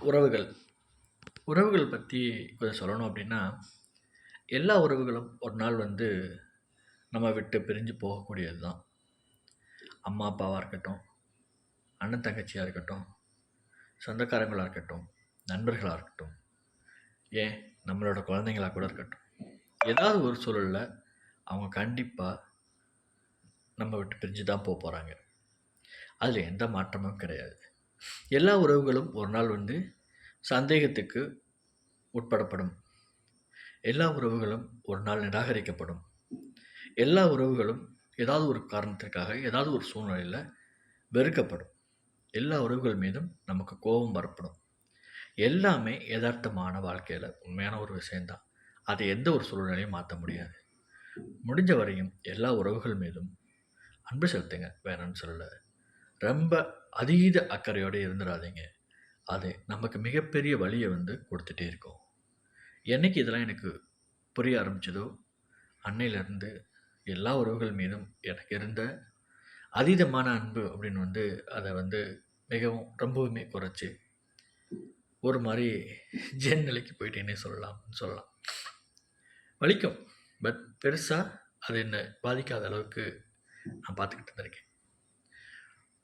உறவுகள். உறவுகள் பற்றி கொஞ்சம் சொல்லணும் அப்படின்னா எல்லா உறவுகளும் ஒரு நாள் வந்து நம்ம விட்டு பிரிஞ்சு போகக்கூடியது தான் அம்மா அப்பாவாக இருக்கட்டும் அண்ணன் தங்கச்சியாக இருக்கட்டும் சொந்தக்காரங்களாக இருக்கட்டும் நண்பர்களாக இருக்கட்டும் ஏன்? நம்மளோட குழந்தைங்களாக கூட இருக்கட்டும். ஏதாவது ஒரு சூழலில் அவங்க கண்டிப்பாக நம்ம விட்டு பிரிஞ்சு தான் போக போகிறாங்க அதில் எந்த மாற்றமும் கிடையாது. எல்லா உறவுகளும் ஒரு நாள் வந்து சந்தேகத்துக்கு உட்படப்படும். எல்லா உறவுகளும் ஒரு நாள் நிராகரிக்கப்படும். எல்லா உறவுகளும் ஏதாவது ஒரு காரணத்திற்காக ஏதாவது ஒரு சூழ்நிலையில் வெறுக்கப்படும். எல்லா உறவுகள் மீதும் நமக்கு கோபம் வரப்படும். எல்லாமே யதார்த்தமான வாழ்க்கையில் உண்மையான ஒரு விஷயந்தான் அதை எந்த ஒரு சூழ்நிலையும் மாற்ற முடியாது. முடிஞ்ச வரையும் எல்லா உறவுகள் மீதும் அன்பு செலுத்துங்க. வேணும்னு சொல்லலை. ரொம்ப அதீத அக்கறையோடு இருந்துடாதீங்க அது நமக்கு மிகப்பெரிய வழியை வந்து கொடுத்துட்டே இருக்கும். என்னைக்கு இதெல்லாம் எனக்கு புரிய ஆரம்பித்ததோ அன்னையிலேருந்து எல்லா உறவுகள் மீதும் எனக்கு இருந்த அதீதமான அன்பு அப்படின்னு வந்து அதை வந்து மிகவும் ரொம்பவுமே குறைச்சி ஒரு மாதிரி ஜென் நிலைக்கு போயிட்டேனே சொல்லலாம்னு சொல்லலாம். வலிக்கும். பட் பெருசாக அது என்னை பாதிக்காத அளவுக்கு நான் பார்த்துக்கிட்டு இருந்திருக்கேன்.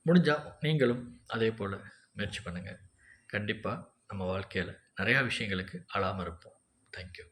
முடிஞ்சால் நீங்களும் அதே போல் முயற்சி பண்ணுங்கள் கண்டிப்பாக நம்ம வாழ்க்கையில் நிறையா விஷயங்களுக்கு அழாமல் இருப்போம். தேங்க்யூ